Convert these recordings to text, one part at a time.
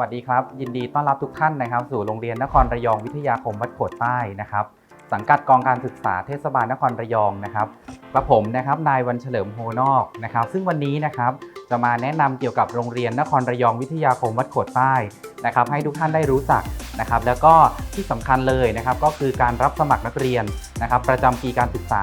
วัสดีครับ ยินดีต้อนรับทุกท่านนะครับ สู่โรงเรียนนครระยองวิทยาคมวัดโขดใต้นะครับ สังกัดกองการศึกษาเทศบาลนครระยองนะครับกระผมนะครับนายวันเฉลิมโฮนอกนะครับ ซึ่งวันนี้นะครับจะมาแนะนำเกี่ยวกับโรงเรียนนครระยองวิทยาคมวัดโขดใต้นะครับ ให้ทุกท่านได้รู้จักนะครับ แล้วก็ที่สำคัญเลยนะครับก็คือการรับสมัครนักเรียนนะครับ ประจำปีการศึกษา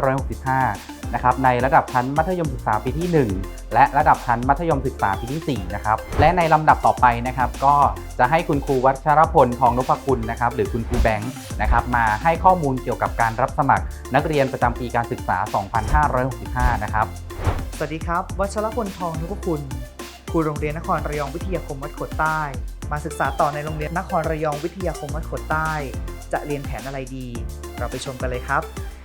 2565 นะครับในระดับชั้นมัธยมศึกษาปีที่ 1 และระดับชั้นมัธยมศึกษาปีที่4นะครับและในลำดับต่อไปนะครับก็จะให้คุณครูวัชรพลทองนพคุณนะครับหรือคุณครูแบงค์นะครับมาให้ข้อมูลเกี่ยวกับการรับสมัคร นักเรียนประจำปีการศึกษา 2565 นะครับสวัสดีครับวัชรพลทองนุกคุณครูโรงเรียนนครระยองวิทยาคมวัดโขดใต้ มาศึกษาต่อในโรงเรียนนครระยองวิทยาคมวัดโขดใต้ จะเรียนแผนอะไรดี เราไปชมกันเลยครับ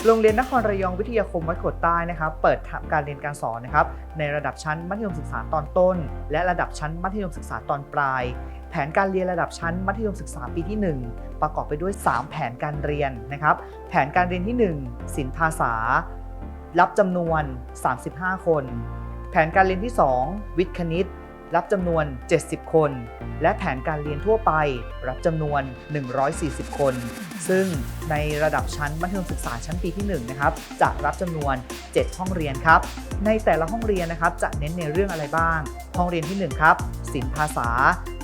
โรงเรียนนครระยองวิทยาคมวัดโขดใต้นะครับ เปิดการเรียนการสอนนะครับในระดับชั้นมัธยมศึกษาตอนต้น และระดับชั้นมัธยมศึกษาตอนปลาย แผนการเรียนระดับชั้นมัธยมศึกษาปีที่ 1 ประกอบไปด้วย 3 แผนการเรียนนะครับ แผนการเรียนที่ 1 ศิลปภาษา รับจำนวน 35 คน แผนการเรียนที่ 2 วิทย์คณิต รับจำนวน 70 คน และแผนการเรียนทั่วไป รับจำนวน 140 คน ซึ่งในระดับชั้นมัธยมศึกษาชั้นปีที่1นะครับจะรับจำนวน 7 ห้องเรียนครับ ในแต่ละห้องเรียนนะครับจะเน้นในเรื่องอะไรบ้าง ห้องเรียนที่ 1 ครับศิลปภาษา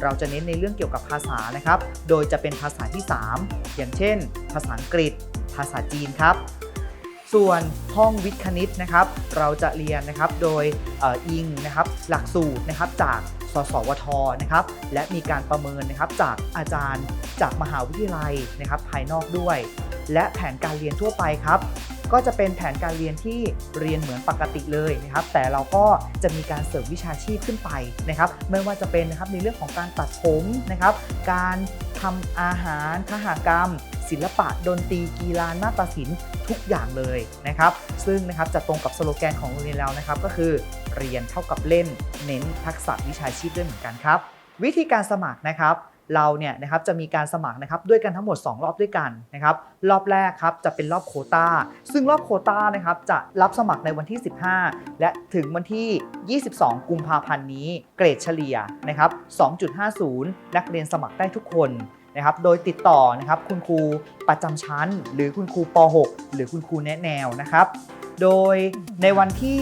เราจะเน้นในเรื่องเกี่ยวกับภาษานะครับ โดยจะเป็นภาษาที่ 3 อย่างเช่น ภาษาอังกฤษ ภาษาจีนครับ ส่วนห้องวิทย์คณิตนะครับเราจะเรียนนะครับโดยอออิงนะครับหลักสูตรนะครับจากสสวทนะครับและมีการประเมินนะครับจากอาจารย์จากมหาวิทยาลัยนะครับภายนอกด้วย และแผนการเรียนทั่วไปครับ ก็จะเป็นแผนการเรียนที่เรียนเหมือนปกติเลยนะครับแต่เราก็จะมีการเสริมวิชาชีพขึ้นไปนะครับไม่ว่าจะเป็นนะครับในเรื่องของการตัดผมนะครับการทำอาหารคหกรรม ศิลปะดนตรีกีฬานาฏศิลป์ทุกอย่างเลยนะครับซึ่งนะครับจะตรงกับสโลแกนของโรงเรียนเรานะครับก็คือเรียนเท่ากับเล่น เน้นทักษะวิชาชีพด้วยเหมือนกันครับ วิธีการสมัครนะครับ เราเนี่ยนะครับจะมีการสมัครนะครับด้วยกันทั้งหมด 2 รอบด้วยกันนะครับรอบแรกครับจะเป็นรอบโควตาซึ่งรอบโควตานะครับจะรับสมัครในวันที่ 15 และถึงวันที่ 22 กุมภาพันธ์นี้ เกรดเฉลี่ยนะครับ 2.50 นักเรียนสมัครได้ทุกคนนะครับโดยติดต่อนะครับคุณครูประจำชั้น หรือคุณครูป .6 หรือคุณครูแนะแนวนะครับ โดยในวันที่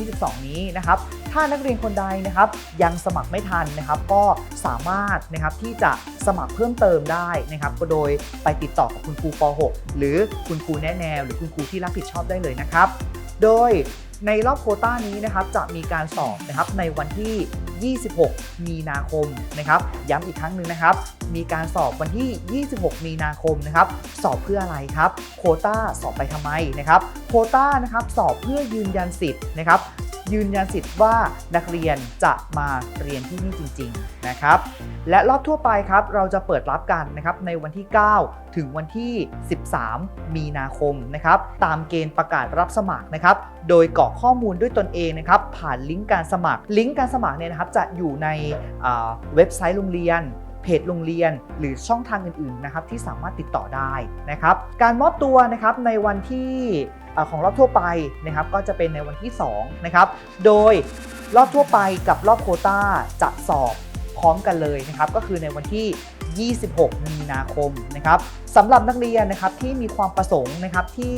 15-22 นี้นะครับ ถ้านักเรียนคนใดนะครับยังสมัครไม่ทันนะครับ ก็สามารถนะครับที่จะสมัครเพิ่มเติมได้นะครับก็โดยไปติดต่อกับคุณครูป .6 หรือคุณครูแนะแนว หรือคุณครูที่รับผิดชอบได้เลยนะครับ โดยในรอบโควต้านี้นะครับจะมีการสอบนะครับในวันที่ 26 มีนาคมนะครับย้ำอีกครั้งหนึ่งนะครับ มีการสอบวันที่ 26 มีนาคมนะครับ สอบเพื่ออะไรครับ โควต้าสอบไปทำไมนะครับ โควต้านะครับสอบเพื่อยืนยันสิทธิ์นะครับ ยืนยันสิทธิ์ว่านักเรียนจะมาเรียนที่นี่จริง ๆ นะครับ และรอบทั่วไปครับเราจะเปิดรับกันนะครับในวันที่ 9 ถึงวันที่ 13 มีนาคมนะครับตามเกณฑ์ประกาศรับสมัครนะครับโดยกรอกข้อมูลด้วยตนเองนะครับผ่านลิงก์การสมัคร ลิงก์การสมัครเนี่ยนะครับจะอยู่ในเว็บไซต์โรงเรียนเพจโรงเรียนหรือช่องทางอื่นๆนะครับที่สามารถติดต่อได้นะครับ การมอบตัวนะครับในวันที่ ของรอบทั่วไปนะครับก็จะเป็นในวันที่2นะครับโดยรอบทั่วไปกับรอบโคต้าจะสอบพร้อมกันเลยนะครับก็คือในวันที่ 26 มีนาคมนะครับสำหรับนักเรียนนะครับที่มีความประสงค์นะครับที่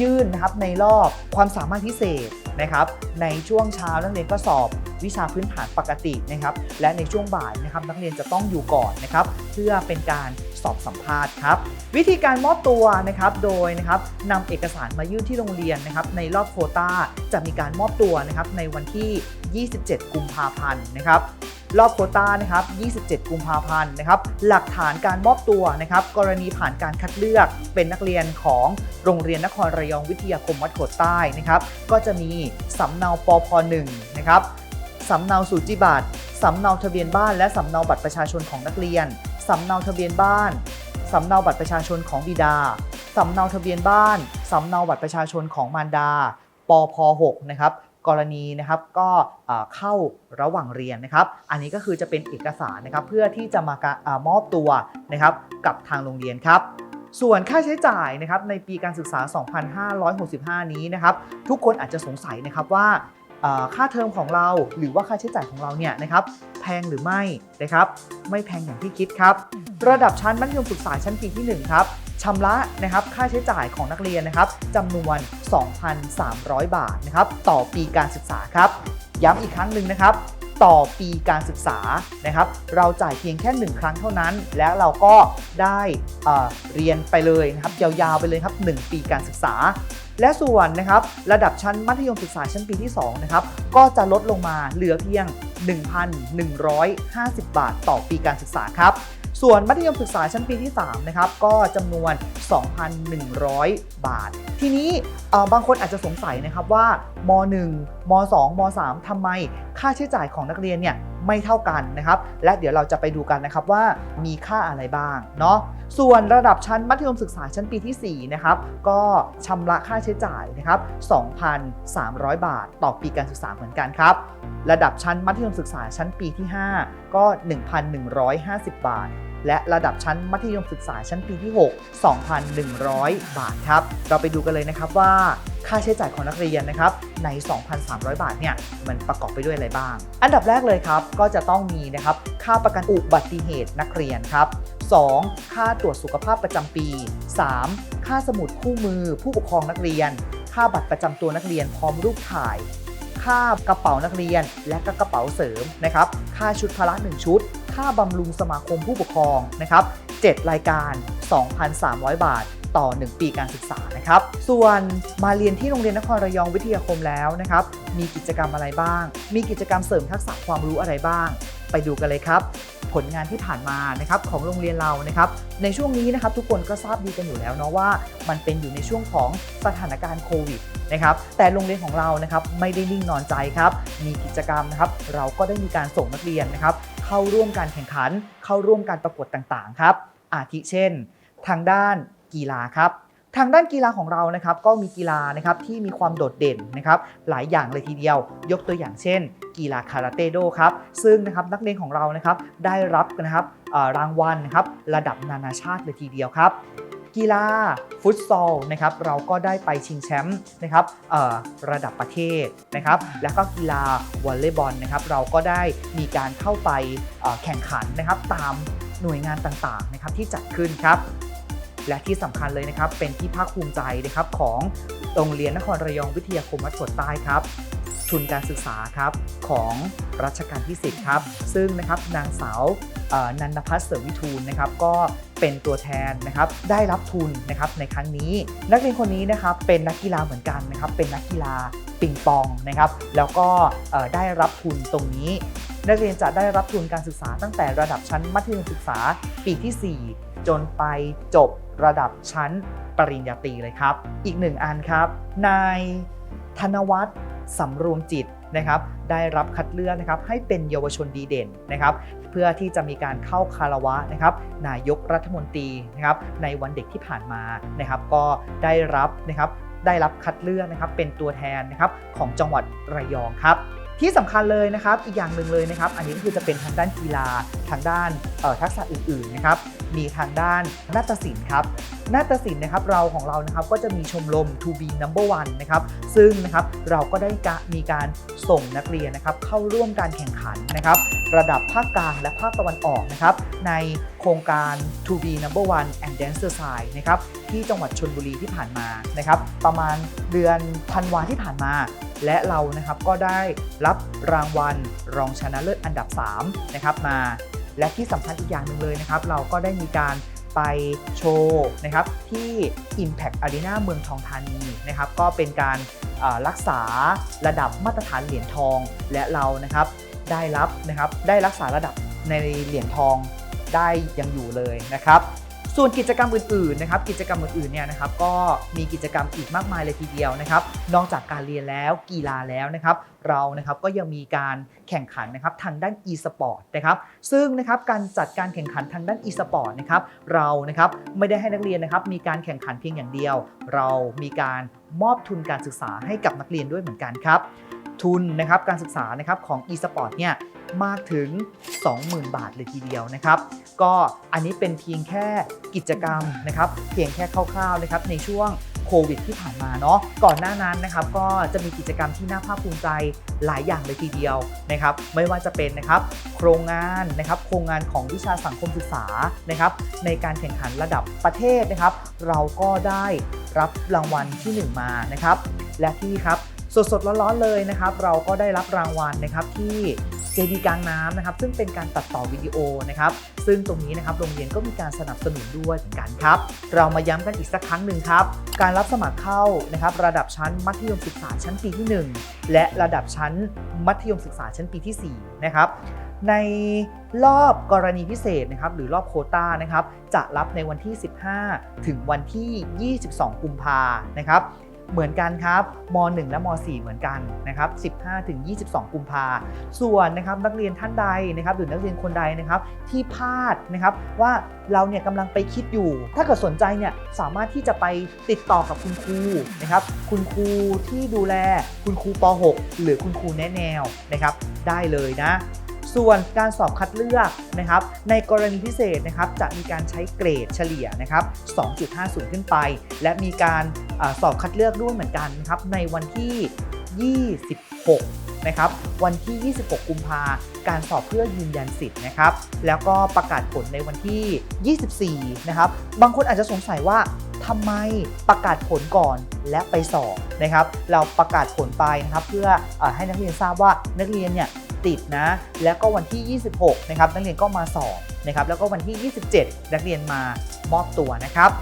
ยื่นนะครับในรอบความสามารถพิเศษนะครับในช่วงเช้านักเรียนก็สอบวิชาพื้นฐานปกตินะครับและในช่วงบ่ายนะครับนักเรียนจะต้องอยู่ก่อนนะครับเพื่อเป็นการ สอบสัมภาษณ์ครับ วิธีการมอบตัวนะครับโดยนะครับนำเอกสารมายื่นที่โรงเรียนนะครับในรอบโควตาจะมีการมอบตัวนะครับในวันที่ 27 กุมภาพันธ์นะครับรอบโควต้านะครับ 27 กุมภาพันธ์นะครับ หลักฐานการมอบตัวนะครับ กรณีผ่านการคัดเลือกเป็นนักเรียนของโรงเรียนนครระยองวิทยาคมวัดโขดใต้นะครับ ก็จะมีสำเนาปพ1นะครับ สำเนาสูจิบัตรสำเนาทะเบียนบ้านและสำเนาบัตรประชาชนของนักเรียน สำเนาทะเบียนบ้าน สำเนาบัตรประชาชนของบิดา สำเนาทะเบียนบ้าน สำเนาบัตรประชาชนของมารดา ปพ6นะครับกรณีนะครับก็เข้าระหว่างเรียนนะครับ อันนี้ก็คือจะเป็นเอกสารนะครับเพื่อที่จะมาอ่อมอบตัวนะครับกับทางโรงเรียนครับ ส่วนค่าใช้จ่ายนะครับในปีการศึกษา 2565 นี้นะครับทุกคนอาจจะสงสัยนะครับว่า ค่าเทอมของเราหรือว่าค่าใช้จ่ายของเราเนี่ยนะครับแพงหรือไม่นะครับไม่แพงอย่างที่คิดครับ ระดับชั้นมัธยมศึกษาชั้นปีที่1ครับชำระนะครับค่าใช้จ่ายของนักเรียนนะครับจำนวน 2,300 บาทนะครับต่อปีการศึกษาครับ ย้ำอีกครั้งหนึ่งนะครับต่อปีการศึกษานะครับ เราจ่ายเพียงแค่ 1 ครั้งเท่านั้น แล้วเราก็ได้เอ่อเรียนไปเลยนะครับยาวๆไปเลยครับ 1 ปีการศึกษา และส่วนนะครับระดับชั้นมัธยมศึกษาชั้นปีที่2นะครับก็จะลดลงมาเหลือเพียง 1,150 บาทต่อปีการศึกษาครับส่วนมัธยมศึกษาชั้นปีที่3นะครับก็จำนวน 2,100 บาท ทีนี้บางคนอาจจะสงสัยนะครับว่าม .1 ม 2 ม 3 ทำไมค่าใช้จ่ายของนักเรียนเนี่ย ไม่เท่ากันนะครับ และเดี๋ยวเราจะไปดูกันนะครับว่ามีค่าอะไรบ้างเนาะส่วนระดับชั้นมัธยมศึกษาชั้นปีที่ 4 นะครับ ก็ชำระค่าใช้จ่ายนะครับ 2,300 บาทต่อปีการศึกษาเหมือนกันครับ ระดับชั้นมัธยมศึกษาชั้นปีที่ 5 ก็ 1,150 บาท และระดับชั้นมัธยมศึกษาชั้นปีที่ 6 2,100 บาทครับ เราไปดูกันเลยนะครับว่าค่าใช้จ่ายของนักเรียนนะครับใน 2,300 บาทเนี่ยมันประกอบไปด้วยอะไรบ้าง อันดับแรกเลยครับก็จะต้องมีนะครับค่าประกันอุบัติเหตุนักเรียนครับ 2. ค่าตรวจสุขภาพประจำปี 3. ค่าสมุดคู่มือ ผู้ปกครองนักเรียน ค่าบัตรประจำตัวนักเรียนพร้อมรูปถ่าย ค่ากระเป๋านักเรียน และก็กระเป๋าเสริมนะครับ ค่าชุดพละ1ชุด ค่าบำรุงสมาคมผู้ปกครองนะครับ7รายการ 2,300 บาทต่อ 1 ปีการศึกษานะครับ ส่วนมาเรียนที่โรงเรียนนครระยองวิทยาคมแล้วนะครับ มีกิจกรรมอะไรบ้าง มีกิจกรรมเสริมทักษะความรู้อะไรบ้าง ไปดูกันเลยครับ ผลงานที่ผ่านมานะครับของโรงเรียนเรานะครับ ในช่วงนี้นะครับทุกคนก็ทราบดีกันอยู่แล้วเนาะว่า มันเป็นอยู่ในช่วงของสถานการณ์โควิดนะครับ แต่โรงเรียนของเรานะครับไม่ได้นิ่งนอนใจครับ มีกิจกรรมนะครับ เราก็ได้มีการส่งนักเรียนนะครับ เข้าร่วมการแข่งขัน เข้าร่วมการประกวดต่างๆครับ อาทิเช่น ทางด้านกีฬาครับทางด้านกีฬาของเรานะครับก็มีกีฬานะครับที่มีความโดดเด่นนะครับหลายอย่างเลยทีเดียว ยกตัวอย่างเช่น กีฬาคาราเต้โดครับซึ่งนะครับนักเรียนของเรานะครับได้รับนะครับรางวัลนะครับระดับนานาชาติเลยทีเดียวครับ กีฬาฟุตซอลนะครับเราก็ได้ไปชิงแชมป์นะครับระดับประเทศนะครับแล้วก็กีฬาวอลเลย์บอลนะครับเราก็ได้มีการเข้าไปแข่งขันนะครับตามหน่วยงานต่างๆนะครับที่จัดขึ้นครับและที่สำคัญเลยนะครับเป็นที่ภาคภูมิใจนะครับของโรงเรียนนครระยองวิทยาคมวัดสวนใต้ครับ ทุนการศึกษาครับของรัชกาลที่ 10 ครับ ซึ่งนะครับนางสาวนันทพัฒน์เสวิทูลนะครับก็เป็นตัวแทนนะครับได้รับทุนนะครับในครั้งนี้ นักเรียนคนนี้นะครับเป็นนักกีฬาเหมือนกันนะครับเป็นนักกีฬาปิงปองนะครับแล้วก็ได้รับทุนตรงนี้ นักเรียนจะได้รับทุนการศึกษาตั้งแต่ระดับชั้นมัธยมศึกษาปีที่ 4 จนไปจบระดับชั้นปริญญาตรีเลยครับ อีกหนึ่งอันครับนายธนวัฒน์ สำรวมจิตนะครับ ได้รับคัดเลือกนะครับให้เป็นเยาวชนดีเด่นนะครับ เพื่อที่จะมีการเข้าคารวะนะครับ นายกรัฐมนตรีนะครับ ในวันเด็กที่ผ่านมานะครับ ก็ได้รับนะครับได้รับคัดเลือกนะครับเป็นตัวแทนนะครับของจังหวัดระยองครับ ที่สำคัญเลยนะครับอีกอย่างหนึ่งเลยนะครับ อันนี้ก็คือจะเป็นทางด้านกีฬาทางด้านทักษะอื่นๆนะครับมีทางด้านนาฏศิลป์ครับนาฏศิลป์นะครับเราของเรานะครับก็จะมีชมรม To be number one นะครับซึ่งนะครับเราก็ได้มีการส่งนักเรียนนะครับเข้าร่วมการแข่งขันนะครับ ระดับภาคกลางและภาคตะวันออกนะครับในโครงการ To be number one and dancer side นะครับที่จังหวัดชนบุรีที่ผ่านมานะครับประมาณเดือนธันวาที่ผ่านมา และเรานะครับก็ได้รับรางวัลรองชนะเลิศอันดับ3นะครับมาและที่สำคัญอีกอย่างหนึ่งเลยนะครับ เราก็ได้มีการไปโชว์นะครับที่ Impact Arena เมืองทองธานีนะครับก็เป็นการรักษาระดับมาตรฐานเหรียญทองและเรานะครับ ได้รับนะครับได้รักษาระดับในเหรียญทองได้ยังอยู่เลยนะครับ ส่วนกิจกรรมอื่นๆนะครับ กิจกรรมอื่นๆเนี่ยนะครับ ก็มีกิจกรรมอีกมากมายเลยทีเดียวนะครับ นอกจากการเรียนแล้วกีฬาแล้วนะครับ เรานะครับก็ยังมีการแข่งขันนะครับทางด้าน e-sport นะครับ ซึ่งนะครับการจัดการแข่งขันทางด้าน e-sport นะครับ เรานะครับไม่ได้ให้นักเรียนนะครับ มีการแข่งขันเพียงอย่างเดียว เรามีการมอบทุนการศึกษาให้กับนักเรียนด้วยเหมือนกันครับ ทุนนะครับการศึกษานะครับของ e-sport เนี่ยมากถึง 20,000 บาทเลยทีเดียวนะครับ ก็อันนี้เป็นเพียงแค่กิจกรรมนะครับ เพียงแค่คร่าวๆนะครับในช่วงโควิดที่ผ่านมาเนาะก่อนหน้านั้นนะครับก็จะมีกิจกรรมที่น่าภาคภูมิใจหลายอย่างเลยทีเดียวนะครับไม่ว่าจะเป็นนะครับโครงงานนะครับโครงงานของวิชาสังคมศึกษานะครับในการแข่งขันระดับประเทศนะครับ เราก็ได้รับรางวัลที่หนึ่งมานะครับและที่ครับ สดๆร้อนๆเลยนะครับ เราก็ได้รับรางวัลนะครับที่เจดีกลางน้ำนะครับ ซึ่งเป็นการตัดต่อวิดีโอนะครับ ซึ่งตรงนี้นะครับโรงเรียนก็มีการสนับสนุนด้วยเหมือนกันครับ เรามาย้ำกันอีกสักครั้งหนึ่งครับ การรับสมัครเข้านะครับ ระดับชั้นมัธยมศึกษาชั้นปีที่ 1 และระดับชั้นมัธยมศึกษาชั้นปีที่ 4 นะครับในรอบกรณีพิเศษนะครับหรือรอบโคต้านะครับจะรับในวันที่ 15 ถึงวันที่ 22 กุมภานะครับ เหมือนกันครับม .1 และม .4 เหมือนกันนะครับ 15 ถึง 22 กุมภาส่วนนะครับนักเรียนท่านใดนะครับหรือนักเรียนคนใดนะครับที่พลาดนะครับว่าเราเนี่ยกำลังไปคิดอยู่ ถ้าเกิดสนใจเนี่ยสามารถที่จะไปติดต่อกับคุณครูนะครับคุณครูที่ดูแลคุณครูป .6 หรือคุณครูแนะแนวนะครับได้เลยนะ ส่วนการสอบคัดเลือกนะครับในกรณีพิเศษนะครับจะมีการใช้เกรดเฉลี่ยนะครับ 2.50 ขึ้นไป และมีการอสอบคัดเลือกด้วยเหมือนกันนะครับในวันที่ 26 นะครับ วันที่ 26 กุมภาการสอบเพื่อยืนยันสิทธิ์นะครับ แล้วก็ประกาศผลในวันที่ 24 นะครับ บางคนอาจจะสงสัยว่าทำไมประกาศผลก่อนและไปสอบนะครับ เราประกาศผลไปนะครับ เพื่ออให้นักเรียนทราบว่านักเรียนเนี่ย ติดนะ แล้วก็วันที่ 26 นะครับนักเรียนก็มาสอบนะครับ แล้วก็วันที่ 27 นักเรียนมามอบตัวนะครับ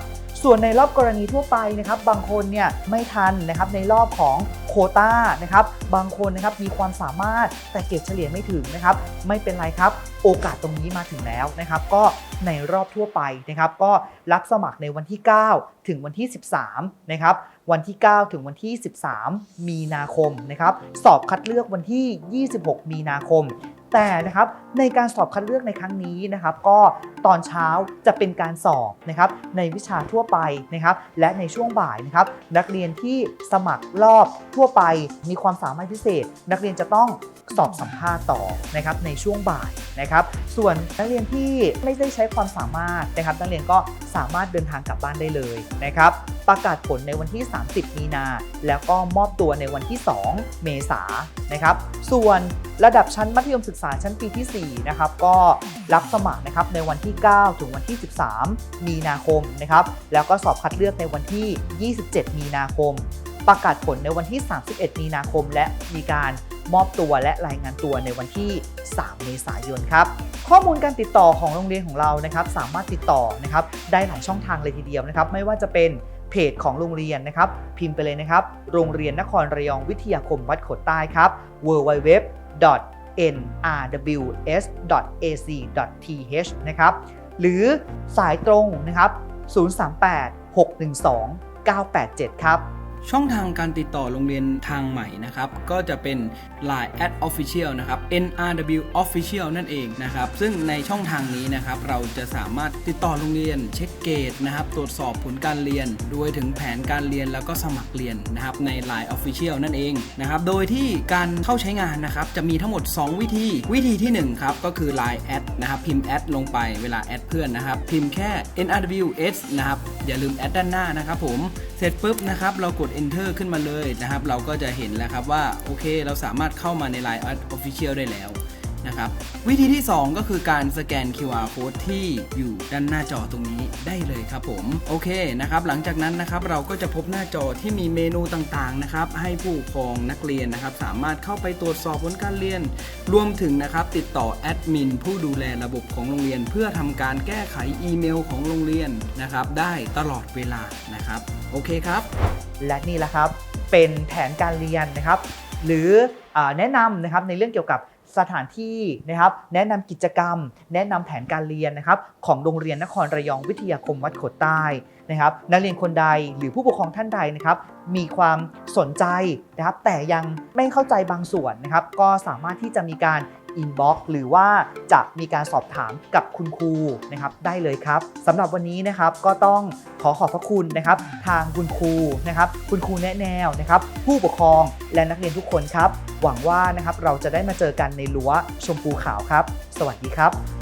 ส่วนในรอบกรณีทั่วไปนะครับ บางคนเนี่ยไม่ทันนะครับในรอบของโคต้านะครับ บางคนนะครับมีความสามารถแต่เกรดเฉลี่ยไม่ถึงนะครับ ไม่เป็นไรครับ โอกาสตรงนี้มาถึงแล้วนะครับ ก็ในรอบทั่วไปนะครับ ก็รับสมัครในวันที่ 9 ถึงวันที่ 13 นะครับ วันที่ 9 ถึงวันที่ 13 มีนาคมนะครับ สอบคัดเลือกวันที่ 26 มีนาคม แต่นะครับในการสอบคัดเลือกในครั้งนี้นะครับ ก็ตอนเช้าจะเป็นการสอบนะครับ ในวิชาทั่วไปนะครับ และในช่วงบ่ายนะครับ นักเรียนที่สมัครรอบทั่วไปมีความสามารถพิเศษ นักเรียนจะต้อง สอบสัมภาษณ์ต่อนะครับในช่วงบ่ายนะครับ ส่วนนักเรียนที่ไม่ได้ใช้ความสามารถนะครับ นักเรียนก็สามารถเดินทางกลับบ้านได้เลยนะครับ ประกาศผลในวันที่ 30 มีนา แล้วก็มอบตัวในวันที่ 2 เมษายนนะครับ ส่วนระดับชั้นมัธยมศึกษาชั้นปีที่ 4 นะครับ ก็รับสมัครนะครับในวันที่ 9 ถึงวันที่ 13 มีนาคมนะครับ แล้วก็สอบคัดเลือกในวันที่ 27 มีนาคม ประกาศผลในวันที่ 31 มีนาคม และมีการ มอบตัวและรายงานตัวในวันที่ 3 เมษายนครับ ข้อมูลการติดต่อของโรงเรียนของเรานะครับ สามารถติดต่อนะครับได้หลายช่องทางเลยทีเดียวนะครับ ไม่ว่าจะเป็นเพจของโรงเรียนนะครับ พิมพ์ไปเลยนะครับ โรงเรียนนครระยองวิทยาคมวัดโขดใต้ครับ www nrws.ac.th นะครับหรือสายตรงนะครับ 038 612 987 ครับ ช่องทางการติดต่อโรงเรียนทางใหม่นะครับ ก็จะเป็น Line at Official นะครับ NRW Official นั่นเองนะครับ ซึ่งในช่องทางนี้นะครับ เราจะสามารถติดต่อโรงเรียน เช็คเกรดนะครับ ตรวจสอบผลการเรียนรวมถึงแผนการเรียนแล้วก็สมัครเรียนนะครับ ใน Line Official นั่นเองนะครับ โดยที่การเข้าใช้งานนะครับ จะมีทั้งหมด 2 วิธี วิธีที่ 1 ครับ ก็คือ Line แอดนะครับพิมพ์แอดลงไปเวลาแอดเพื่อนนะครับ พิมพ์แค่ NRWS นะครับอย่าลืมแอดด้านหน้านะครับผมเสร็จปุ๊บนะครับเรากด enter ขึ้นมาเลยนะครับ เราก็จะเห็นแล้วครับว่า โอเค เราสามารถเข้ามาใน Line Official ได้แล้ว นะครับวิธีที่ 2 ก็คือการสแกน QR code ที่อยู่ด้านหน้าจอตรงนี้ได้เลยครับผม โอเคนะครับหลังจากนั้นนะครับเราก็จะพบหน้าจอที่มีเมนูต่างๆนะครับให้ผู้ปกครองนักเรียนนะครับสามารถเข้าไปตรวจสอบผลการเรียน รวมถึงนะครับติดต่อแอดมินผู้ดูแลระบบของโรงเรียน เพื่อทำการแก้ไขอีเมลของโรงเรียนนะครับได้ตลอดเวลานะครับโอเคครับ และนี่แหละครับเป็นแผนการเรียนนะครับ หรืออแนะนำนะครับในเรื่องเกี่ยวกับ สถานที่นะครับแนะนำกิจกรรม แนะนำแผนการเรียนนะครับของโรงเรียนนครระยองวิทยาคมวัดโขดใต้นะครับนักเรียนคนใดหรือผู้ปกครองท่านใดนะครับมีความสนใจนะครับแต่ยังไม่เข้าใจบางส่วนนะครับก็สามารถที่จะมีการ อินบ็อกซ์หรือว่าจะมีการสอบถามกับคุณครูนะครับได้เลยครับสำหรับวันนี้นะครับก็ต้องขอขอบพระคุณนะครับ ทางคุณครูนะครับ คุณครูแนะแนวนะครับ ผู้ปกครองและนักเรียนทุกคนครับ หวังว่านะครับเราจะได้มาเจอกันในรั้วชมพูขาวครับ สวัสดีครับ